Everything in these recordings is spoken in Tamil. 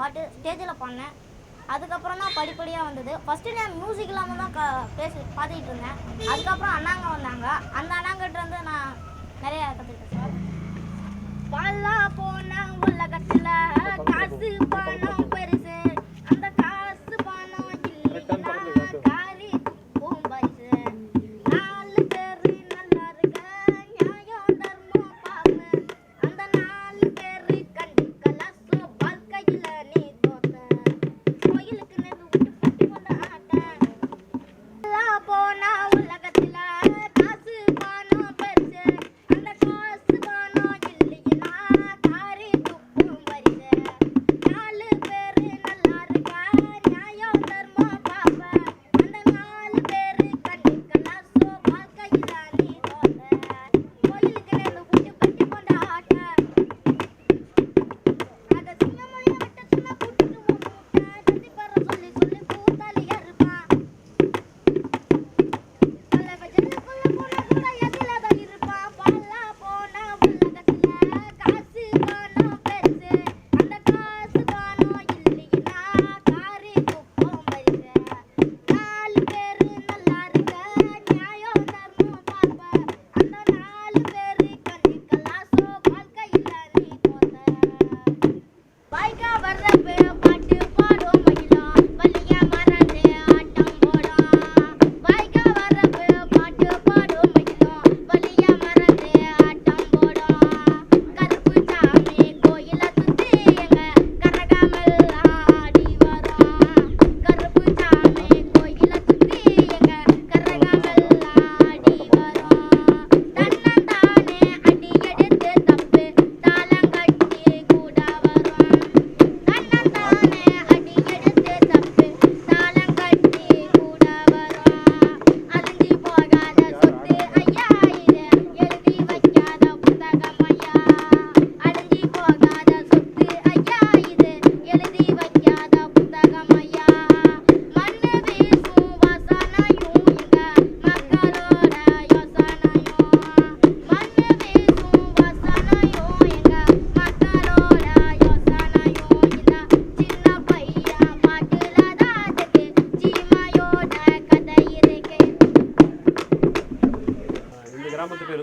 பாட்டு ஸ்டேஜில் பாடினேன். அதுக்கப்புறம் தான் படிப்படியாக வந்தது. ஃபஸ்ட்டு நான் மியூசிக் இல்லாமல் தான் க பேசி பார்த்துக்கிட்டு இருந்தேன். அதுக்கப்புறம் அண்ணாங்க வந்தாங்க. அந்த அண்ணாங்கிட்டேருந்து நான் நிறையா கற்றுக்கிட்டேன் சார். வாழலாம் போனேன் உள்ள கட்டில்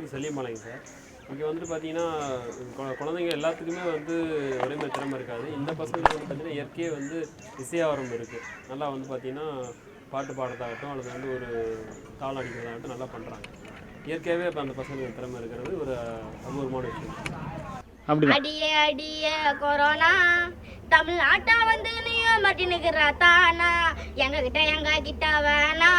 பேர் செல்லிமலைங்க சார். இங்கே வந்துட்டு பார்த்தீங்கன்னா குழந்தைங்க எல்லாத்துக்குமே வந்து உடம்பு திறமை இருக்காது. இந்த பசங்களுக்கு வந்து பார்த்திங்கன்னா இயற்கையே வந்து இசையாவரம் இருக்குது நல்லா வந்து பார்த்திங்கன்னா பாட்டு பாடுறதாகட்டும் அல்லது வந்து ஒரு தாள் அடிக்கிறதாகட்டும் நல்லா பண்ணுறாங்க இயற்கையாகவே இப்போ அந்த பசங்களுக்கு திறமை இருக்கிறது. ஒரு அபூர்வமான விஷயம். அடிய அடிய கொரோனா. தமிழ்நாட்டா வந்து நீயோ மாட்டினுக்கிற தானா. எங்ககிட்ட எங்க கிட்ட வேணா.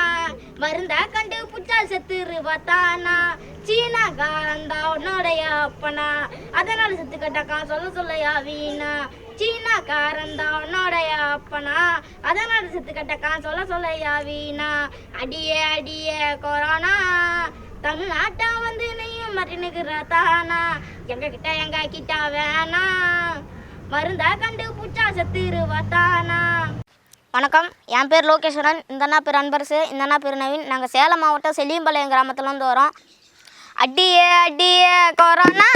மருந்தா கண்டு புச்சா செத்துருவா தானா. சீனா காரந்தா உன்னுடைய அப்பனா. அதனால செத்து கட்டக்கா சொல்ல சொல்லையா வீணா. சீனா காரந்தா உன்னுடைய அப்பனா. அதனால செத்து கட்டக்கா சொல்ல சொல்லையா வீணா. அடிய கொரோனா. தமிழ்நாட்டா வந்து நீ மருணுகிற தானா எங்ககிட்ட எங்க கிட்டா வேணா. மருந்தா கண்டு புச்சா செத்துருவா தானா வணக்கம். என் பேர் லோகேஸ்வரன். இந்தனா பேர் அன்பரசு. இந்தனா பேர் நவீன். நாங்கள் சேலம் மாவட்டம் செல்லியம்பாளையம் கிராமத்துலேருந்து வரோம். அடியே அடியே கொரோனா.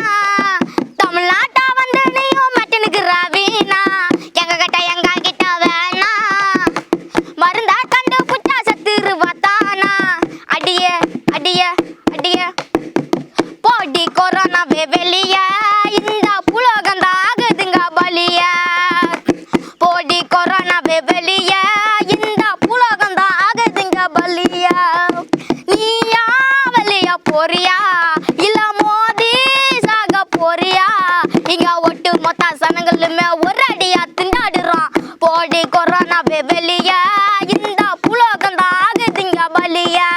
தமிழ்நாட்டா வந்து நீயும் மட்டனுக்குறா வெளியா. இந்த புலோகம் தாகுதுங்க பலியா போடி கொரோனா வெளியா. இந்த புலோகம் தாகுதுங்க பலியா நீயா வெளியா போறியா? இல்ல மோதி சாக போறியா? இங்க ஒட்டு மொத்த சனங்களுமே ஒரு திண்டாடுறோம் போடி கொரோனா வெளியா. இந்த புலோகம் தாகுதுங்க பலியா